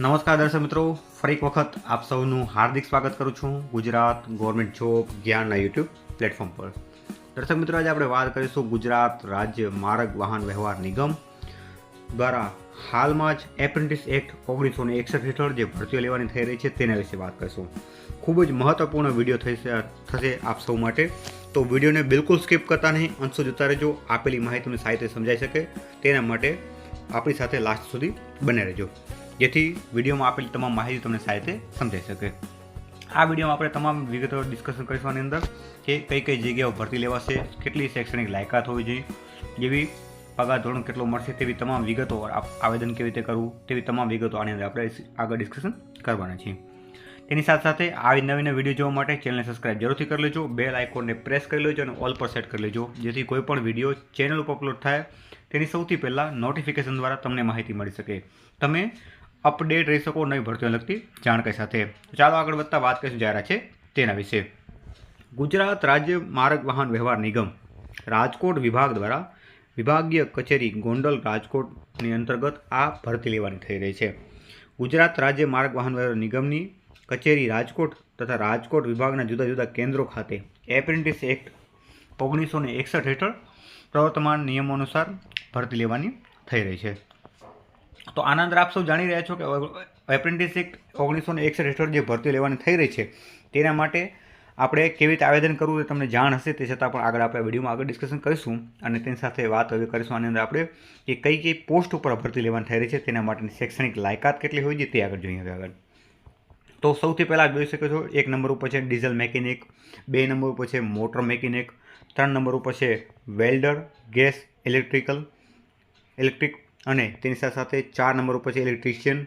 નમસ્કાર દર્શક મિત્રો, ફરી એક વખત આપ સૌનું હાર્દિક સ્વાગત કરું છું ગુજરાત ગવર્મેન્ટ જોબ જ્ઞાનના યુટ્યુબ પ્લેટફોર્મ પર. દર્શક મિત્રો, આજે આપણે વાત કરીશું ગુજરાત રાજ્ય માર્ગ વાહન વ્યવહાર નિગમ દ્વારા હાલમાં જ એપ્રેન્ટિસ એક્ટ ઓગણીસો ને એકસઠ હેઠળ જે ભરતીઓ લેવાની થઈ રહી છે તેના વિશે વાત કરીશું. ખૂબ જ મહત્વપૂર્ણ વીડિયો થશે થશે આપ સૌ માટે. તો વિડીયોને બિલકુલ સ્કીપ કરતા નહીં અંશો જોતા રહેજો આપેલી માહિતીને સાહિત્ય સમજાઈ શકે, તેના માટે આપણી સાથે લાસ્ટ સુધી બને રહેજો. જેથી વિડીયોમાં આપેલી તમામ માહિતી તમને સાહિત્ય સમજાઈ શકે. આ વિડીયોમાં આપણે તમામ વિગતો ડિસ્કશન કરીશું આની અંદર કે કઈ કઈ જગ્યાઓ ભરતી લેવાશે, કેટલી શૈક્ષણિક લાયકાત હોવી જોઈએ, જેવી પગાર ધોરણ કેટલો મળશે તેવી તમામ વિગતો આવેદન કેવી રીતે કરવું, તેવી તમામ વિગતો આની અંદર આપણે આગળ ડિસ્કશન કરવાના છીએ. તેની સાથે સાથે આવી નવી નવી વીડિયો જોવા માટે ચેનલને સબસ્ક્રાઇબ જરૂરથી કરી લેજો બેલ આઇકોનને પ્રેસ કરી લેજો અને ઓલ પર સેટ કરી લેજો, જેથી કોઈ પણ વીડિયો ચેનલ ઉપર અપલોડ થાય, તેની સૌથી પહેલાં નોટિફિકેશન દ્વારા તમને માહિતી મળી શકે. તમે અપડેટ રહી શકો નવી ભરતીઓને લગતી જાણકારી સાથે. ચાલો આગળ વધતા વાત કરીશું જાહેરાત છે તેના વિશે. ગુજરાત રાજ્ય માર્ગ વાહન વ્યવહાર નિગમ, રાજકોટ વિભાગ દ્વારા વિભાગીય કચેરી ગોંડલ રાજકોટની અંતર્ગત આ ભરતી લેવાની થઈ રહી છે. ગુજરાત રાજ્ય માર્ગ વાહન વ્યવહાર નિગમની કચેરી રાજકોટ તથા રાજકોટ વિભાગના જુદા જુદા કેન્દ્રો ખાતે એપ્રેન્ટિસ એક્ટ ઓગણીસો એકસઠ હેઠળ પ્રવર્તમાન નિયમો અનુસાર ભરતી લેવાની થઈ રહી છે. તો આના અંદર આપ સૌ જાણી રહ્યા છો કે એપ્રેન્ટિસ ઓગણીસો ને એકસઠ હેઠળ જે ભરતી લેવાની થઈ રહી છે, તેના માટે આપણે કેવી રીતે આવેદન કરવું એ તમને જાણ હશે, તે છતાં પણ આગળ આપણે વિડીયોમાં આગળ ડિસ્કશન કરીશું અને તેની સાથે વાત હવે કરીશું. આની અંદર આપણે કે કઈ કઈ પોસ્ટ ઉપર ભરતી લેવાની થઈ રહી છે, તેના માટેની શૈક્ષણિક લાયકાત કેટલી હોય છે, તે આગળ જોઈએ હવે આગળ. તો સૌથી પહેલાં જોઈ શકો છો, એક નંબર ઉપર છે ડીઝલ મેકેનિક, બે નંબર ઉપર છે મોટર મેકેનિક, ત્રણ નંબર ઉપર છે વેલ્ડર, ગેસ, ઇલેક્ટ્રિકલ, ઇલેક્ટ્રિક અને તેની સાથે સાથે ચાર નંબર ઉપર છે ઇલેક્ટ્રિશિયન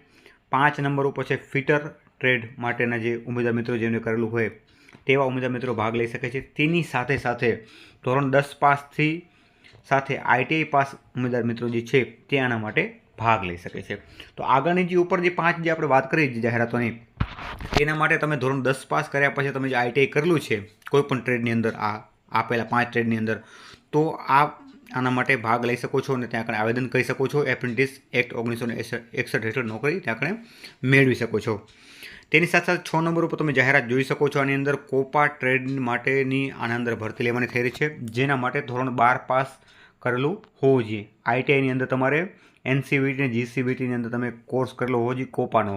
પાંચ નંબર ઉપર છે ફિટર ટ્રેડ માટેના જે ઉમેદવાર મિત્રો જેમને કરેલું હોય, તેવા ઉમેદવાર મિત્રો ભાગ લઈ શકે છે. તેની સાથે સાથે ધોરણ દસ પાસથી સાથે આઈટીઆઈ પાસ ઉમેદવાર મિત્રો જે છે તે આના માટે ભાગ લઈ શકે છે. તો આગળની જે ઉપર જે પાંચ જે આપણે વાત કરી જાહેરાતોની, તેના માટે તમે ધોરણ દસ પાસ કર્યા પછી તમે જે આઈટીઆઈ કરેલું છે, કોઈ પણ ટ્રેડની અંદર આ આપેલા પાંચ ટ્રેડની અંદર, તો આ આના માટે ભાગ લઈ શકો છો અને ત્યાં આગળ આવેદન કરી શકો છો. એપ્રેન્ટિસ એક્ટ ઓગણીસો એકસઠ હેઠળ નોકરી ત્યાં આગળ મેળવી શકો છો. તેની સાથે સાથે છ નંબર ઉપર તમે જાહેરાત જોઈ શકો છો. આની અંદર કોપા ટ્રેડ માટેની આના અંદર ભરતી લેવાની થઈ રહી છે. જેના માટે ધોરણ બાર પાસ કરેલું હોવું જોઈએ. આઈટીઆઈની અંદર તમારે એનસીવીટી અને જીસીવીટીની અંદર તમે કોર્સ કરેલો હોવો જોઈએ કોપાનો.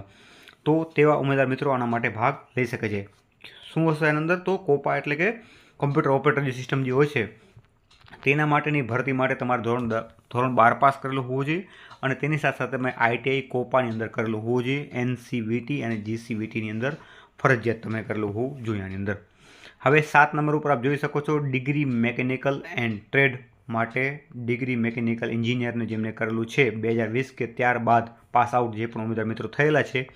તો તેવા ઉમેદવાર મિત્રો આના માટે ભાગ લઈ શકે છે. શું હશે એની અંદર? તો કોપા એટલે કે કમ્પ્યુટર ઓપરેટર જે સિસ્ટમ જે હોય છે તેના માટેની ભરતી માટે તમારે ધોરણ ધોરણ બાર પાસ કરેલું હોવું જોઈએ અને તેની સાથે સાથે તમે આઈટીઆઈ કોપાની અંદર કરેલું હોવું જોઈએ, એનસીવીટી અને જીસીવીટીની અંદર ફરજિયાત તમે કરેલું હોવું જોઈએ આની અંદર. હવે સાત નંબર ઉપર આપ જોઈ શકો છો, ડિગ્રી મેકેનિકલ એન્ડ ટ્રેડ માટે ડિગ્રી મેકેનિકલ એન્જિનિયરને જેમને કરેલું છે, બે હજાર વીસ કે ત્યારબાદ પાસ આઉટ જે પણ ઉમેદવાર મિત્રો થયેલા છે,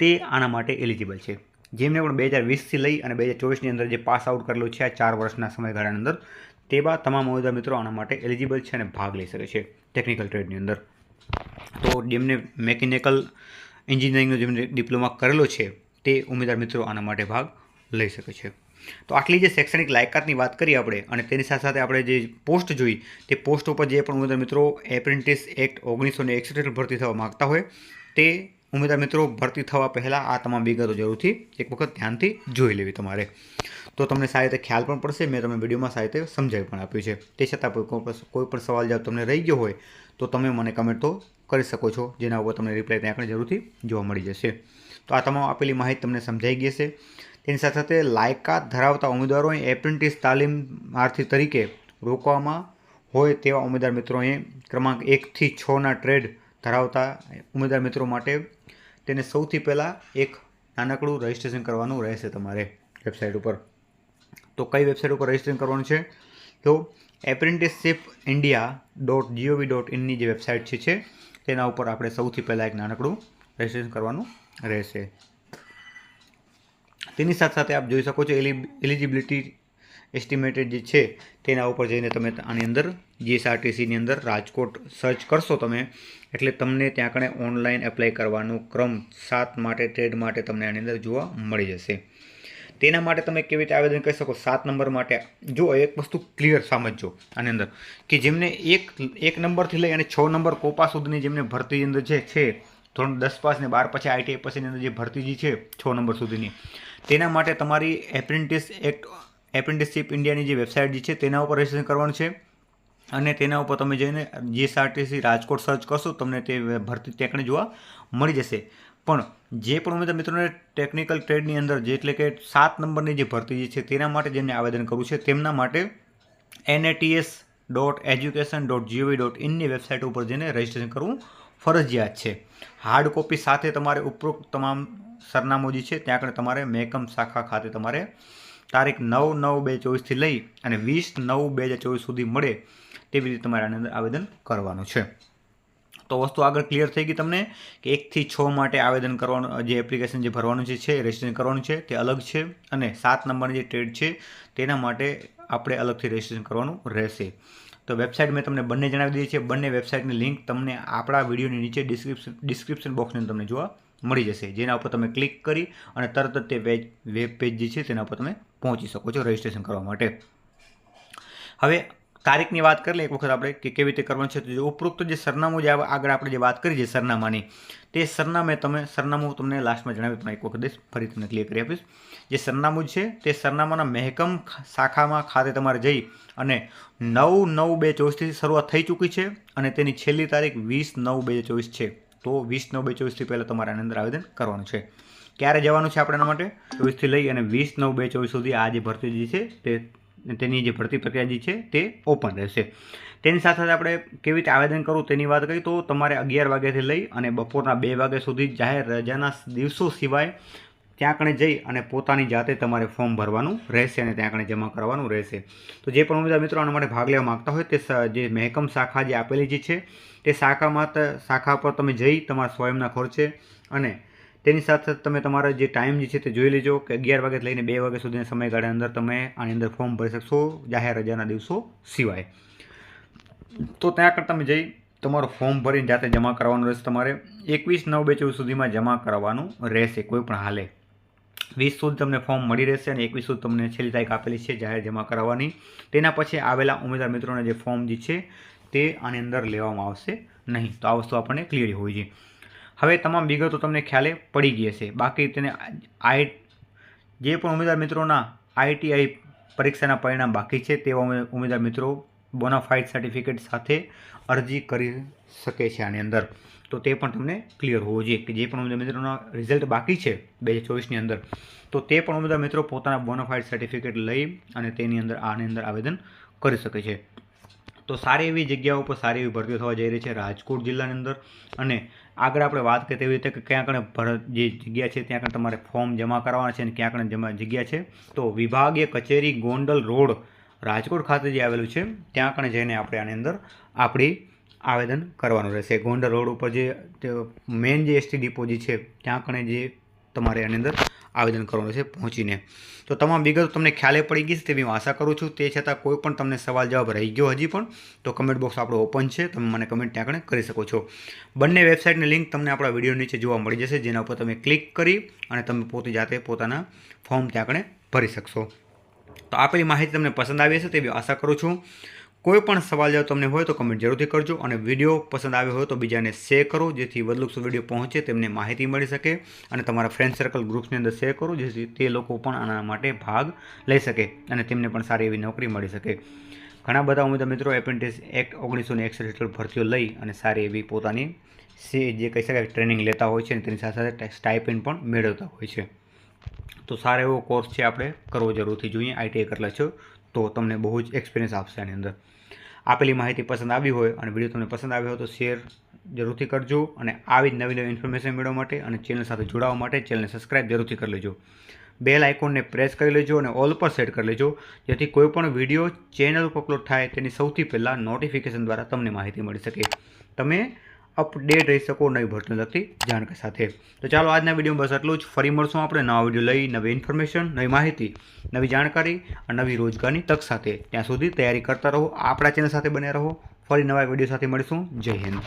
તે આના માટે એલિજિબલ છે. જેમને પણ બે હજાર વીસથી લઈ અને બે હજાર ચોવીસની અંદર જે પાસ આઉટ કરેલું છે, આ ચાર વર્ષના સમયગાળાની અંદર તેવા તમામ ઉમેદવાર મિત્રો આના માટે એલિજિબલ છે અને ભાગ લઈ શકે છે ટેકનિકલ ટ્રેડની અંદર. તો જેમને મેકેનિકલ એન્જિનિયરિંગનો જેમને ડિપ્લોમા કરેલો છે, તે ઉમેદવાર મિત્રો આના માટે ભાગ લઈ શકે છે. તો આટલી જે શૈક્ષણિક લાયકાતની વાત કરી આપણે અને તેની સાથે સાથે આપણે જે પોસ્ટ જોઈ, તે પોસ્ટ ઉપર જે પણ ઉમેદવાર મિત્રો એપ્રેન્ટિસ એક્ટ ઓગણીસો ને ભરતી થવા માગતા હોય, તે ઉમેદવાર મિત્રો ભરતી થવા પહેલાં આ તમામ વિગતો જરૂરથી એક વખત ધ્યાનથી જોઈ લેવી તમારે. તો તમને સારી રીતે ખ્યાલ પણ પડશે, મેં તમને વિડીયોમાં સારી રીતે સમજાવી પણ આપ્યું છે. તે છતાં કોઈ કોઈ પણ સવાલ જવાબ તમને રહી ગયો હોય, તો તમે મને કમેન્ટ તો કરી શકો છો, જેના ઉપર તમને રિપ્લાય ત્યાં આગળ જરૂરથી જોવા મળી જશે. તો આ તમામ આપેલી માહિતી તમને સમજાઈ ગઈ હશે. તેની સાથે સાથે લાયકાત ધરાવતા ઉમેદવારોએ એપ્રેન્ટિસ તાલીમાર્થી તરીકે રોકવામાં હોય તેવા ઉમેદવાર મિત્રોએ ક્રમાંક એકથી છના ટ્રેડ ધરાવતા ઉમેદવાર મિત્રો માટે તેને સૌથી પહેલાં એક નાનકડું રજિસ્ટ્રેશન કરવાનું રહેશે તમારે વેબસાઇટ ઉપર. તો કઈ વેબસાઇટ ઉપર રજિસ્ટ્રેશન કરવાનું છે? તો apprenticeship India dot GOV dot ઇનની જે વેબસાઇટ છે તેના ઉપર આપણે સૌથી પહેલાં એક નાનકડું રજિસ્ટ્રેશન કરવાનું રહેશે. તેની સાથે સાથે આપ જોઈ શકો છો એલિજિબિલિટી એસ્ટિમેટેડ જે છે, તેના ઉપર જઈને તમે આની અંદર જીએસઆરટીસીની અંદર રાજકોટ સર્ચ કરશો તમે, એટલે તમને ત્યાં કણે ઓનલાઈન એપ્લાય કરવાનો ક્રમ સાત માટે ટ્રેડ માટે તમને આની અંદર જોવા મળી જશે. તેના માટે તમે કેવી રીતે આવેદન કરી શકો? સાત નંબર માટે. જો એક વસ્તુ ક્લિયર સમજજો આની અંદર, કે જેમને એક એક નંબરથી લઈ અને છ નંબર કોપા સુધીની જેમને ભરતી અંદર જે છે, ધોરણ દસ પાસ ને બાર પછી આઈટીઆઈ પછીની અંદર જે ભરતી જે છે, છ નંબર સુધીની, તેના માટે તમારી એપ્રેન્ટિસ એક્ટ, એપ્રેન્ટિસશીપ ઇન્ડિયાની જે વેબસાઇટ જે છે, તેના ઉપર રજીસ્ટ્રેશન કરવાનું છે. અને તેના ઉપર તમે જઈને જીએસઆરટીસી રાજકોટ સર્ચ કરશો, તમને તે ભરતી ટેકને જોવા મળી જશે. પણ જે પણ ઉમેદવાર મિત્રોને ટેકનિકલ ટ્રેડની અંદર જે એટલે કે સાત નંબરની જે ભરતી જે છે તેના માટે જેમને આવેદન કરવું છે તેમના માટે NATS dot education dot GOV dot ઇનની website ઉપર જઈને રજીસ્ટ્રેશન કરવું ફરજિયાત છે. હાર્ડ કોપી સાથે તમારે ઉપરોક્ત તમામ સરનામું જે છે ત્યાં આગળ તમારે મેકમ શાખા ખાતે તમારે તારીખ નવ નવ બે ચોવીસથી લઈ અને વીસ નવ બે હજાર ચોવીસ સુધી મળે તેવી રીતે તમારે આની અંદર આવેદન કરવાનું છે. તો વસ્તુ આગળ ક્લિયર થઈ ગઈ તમને કે એકથી છ માટે આવેદન કરવાનું, જે એપ્લિકેશન જે ભરવાનું છે રજિસ્ટ્રેશન કરવાનું છે, તે અલગ છે અને સાત નંબરની જે ટ્રેડ છે, તેના માટે આપણે અલગથી રજિસ્ટ્રેશન કરવાનું રહેશે. તો વેબસાઇટ મેં તમને બંને જણાવી દીધી છે. બંને વેબસાઇટની લિંક તમને આપણા વિડીયોની નીચે ડિસ્ક્રિપ્શન ડિસ્ક્રિપ્શન બોક્સની તમને જોવા મળી જશે. જેના ઉપર તમે ક્લિક કરી અને તરત જ તે વેજ વેબ પેજ જે છે, તેના ઉપર તમે પહોંચી શકો છો રજીસ્ટ્રેશન કરવા માટે. હવે તારીખની વાત કરી લઈએ, એક વખત આપણે કે કેવી રીતે કરવાનું છે, તો જે ઉપરોક્ત જે સરનામું જે આગળ આપણે જે વાત કરી છે સરનામાની, તે સરનામે તમે, સરનામું તમને લાસ્ટમાં જણાવી પણ એક વખત દઈશ, ફરી તમને ક્લિયર કરી આપીશ. જે સરનામું છે, તે સરનામાના મહેકમ શાખામાં ખાતે તમારે જઈ અને નવ નવ બે ચોવીસથી શરૂઆત થઈ ચૂકી છે અને તેની છેલ્લી તારીખ વીસ નવ બે ચોવીસ છે. તો વીસ નવ બે ચોવીસથી પહેલાં તમારે આની અંદર આવેદન કરવાનું છે. ક્યારે જવાનું છે આપણે માટે? ચોવીસથી લઈ અને વીસ નવ બે ચોવીસ સુધી આ જે ભરતી જે છે, તે તેની જે ભરતી પ્રક્રિયા જે છે તે ઓપન રહેશે. તેની સાથે આપણે કેવી રીતે આવેદન કરવું તેની વાત કરીએ તો તમારે અગિયાર વાગ્યાથી લઈ અને બપોરના બે વાગ્યા સુધી જાહેર રજાના દિવસો સિવાય ત્યાં કણે જઈ અને પોતાની જાતે તમારે ફોર્મ ભરવાનું રહેશે અને ત્યાં કણે જમા કરવાનું રહેશે. તો જે પણ ઉમેદવાર મિત્રો આના માટે ભાગ લેવા માગતા હોય તે જે મહેકમ શાખા જે આપેલી જે છે તે શાખામાં શાખા પર તમે જઈ તમારા સ્વયંના ખર્ચે અને તેની સાથે તમે તમારા જે ટાઈમ જે છે તે જોઈ લેજો કે અગિયાર વાગે લઈને બે વાગ્યા સુધીના સમયગાળા અંદર તમે આની અંદર ફોર્મ ભરી શકશો જાહેર રજાના દિવસો સિવાય. તો ત્યાં આગળ તમે જઈ તમારું ફોર્મ ભરીને જાતે જમા કરવાનું રહેશે તમારે. એકવીસ નવ બે ચોવીસ સુધીમાં જમા કરવાનું રહેશે કોઈ પણ હાલે. વીસ સુધી તમને ફોર્મ મળી રહેશે અને એકવીસ સુધી તમને છેલ્લી તારીખ આપેલી છે જાહેર જમા કરાવવાની. તેના પછી આવેલા ઉમેદવાર મિત્રોને જે ફોર્મ જે છે તે આની અંદર લેવામાં આવશે નહીં. તો આ વસ્તુ આપણને ક્લિયર હોવી જોઈએ. હવે તમામ વિગતો તમને ખ્યાલે પડી ગઈ હશે. બાકી તેને આઈ જે પણ ઉમેદવાર મિત્રોના આઈટીઆઈ પરીક્ષાના પરિણામ બાકી છે, તેવા ઉમેદવાર મિત્રો બોનાફાઇડ સર્ટિફિકેટ સાથે અરજી કરી શકે છે આની અંદર. તો તે પણ તમને ક્લિયર હોવું જોઈએ કે જે પણ ઉમેદવાર મિત્રોના રિઝલ્ટ બાકી છે બે હજાર ચોવીસની અંદર, તો તે પણ ઉમેદવાર મિત્રો પોતાના બોનાફાઇડ સર્ટિફિકેટ લઈ અને તેની અંદર આની અંદર આવેદન કરી શકે છે. તો સારી એવી જગ્યાઓ પર સારી એવી ભરતીઓ થવા જઈ રહી છે રાજકોટ જિલ્લાની અંદર. અને આગળ આપણે વાત કરીએ તેવી રીતે કે ક્યાં કણે ભર જે જગ્યા છે ત્યાં કણે તમારે ફોર્મ જમા કરવાના છે અને ક્યાં કણે જમા જગ્યા છે. તો વિભાગીય કચેરી ગોંડલ રોડ, રાજકોટ ખાતે જે આવેલું છે, ત્યાં કણે જઈને આપણે આની અંદર આપણી આવેદન કરવાનું રહેશે. ગોંડલ રોડ ઉપર જે મેઇન જે એસટી ડિપો જે છે, ત્યાં કણે જે તમારે આની અંદર આવેદન કરવાનું છે પહોંચીને. તો તમામ વિગતો તમને ખ્યાલે પડી ગઈ છે તેવી હું આશા કરું છું. તે છતાં કોઈ પણ તમને સવાલ જવાબ રહી ગયો હજી પણ, તો કમેન્ટ બોક્સ આપણો ઓપન છે. તમે મને કમેન્ટ ત્યાં આગળ કરી શકો છો. બંને વેબસાઇટની લિંક તમને આપણા વીડિયો નીચે જોવા મળી જશે, જેના ઉપર તમે ક્લિક કરી અને તમે પોતે જાતે પોતાના ફોર્મ ત્યાં આગળ ભરી શકશો. તો આપેલી માહિતી તમને પસંદ આવી હશે તેવી આશા કરું છું. કોઈ પણ સવાલ જો તમને હોય તો કમેન્ટ જરૂરથી કરજો અને વીડિયો પસંદ આવ્યો હોય તો બીજાને શેર કરો, જેથી વધુ વીડિયો પહોંચે તેમને માહિતી મળી શકે અને તમારા ફ્રેન્ડ સર્કલ ગ્રુપ્સની અંદર શેર કરો, જેથી તે લોકો પણ આના માટે ભાગ લઈ શકે અને તેમને પણ સારી એવી નોકરી મળી શકે. ઘણા બધા ઉમેદવાર મિત્રો એપ્રેન્ટિસ એક્ટ ઓગણીસો ને એકસઠ હેઠળ ભરતીઓ લઈ અને સારી એવી પોતાની સે, જે કહી શકાય ટ્રેનિંગ લેતા હોય છે અને તેની સાથે સાથે સ્ટાઇપેન્ડ પણ મેળવતા હોય છે. તો સારો એવો કોર્સ છે આપણે કરવો જરૂરથી જોઈએ. આઈટીઆઈ કરેલા છો. તો તમને બહુ જ એક્સપિરિયન્સ આપશે આની અંદર. આપેલી માહિતી પસંદ આવી હોય અને વીડિયો તમને પસંદ આવ્યો હોય તો શેર જરૂરથી કરજો અને આવી જ નવી નવી ઇન્ફોર્મેશન મેળવવા માટે અને ચેનલ સાથે જોડાવા માટે ચેનલને સબસ્ક્રાઇબ જરૂરથી કરી લેજો. બેલ આઇકોનને પ્રેસ કરી લેજો અને ઓલ પર સેટ કરી લેજો. જેથી કોઈપણ વીડિયો ચેનલ ઉપર અપલોડ થાય તેની સૌથી પહેલાં નોટિફિકેશન દ્વારા તમને માહિતી મળી શકે. તમે અપડેટ રહી શકો, નવી ભરતી લગતી જાણકારી સાથે. તો ચાલો આજના વિડીયોમાં બસ એટલું જ. ફરી મળશું આપણે નવા વીડિયો લઈ, નવી ઇન્ફોર્મેશન નવી માહિતી, નવી જાણકારી અને નવી રોજગારની તક સાથે. ત્યાં સુધી તૈયારી કરતા રહો, આપણા ચેનલ સાથે બન્યા રહો. ફરી નવા વીડિયો સાથે મળીશું. જય હિન્દ.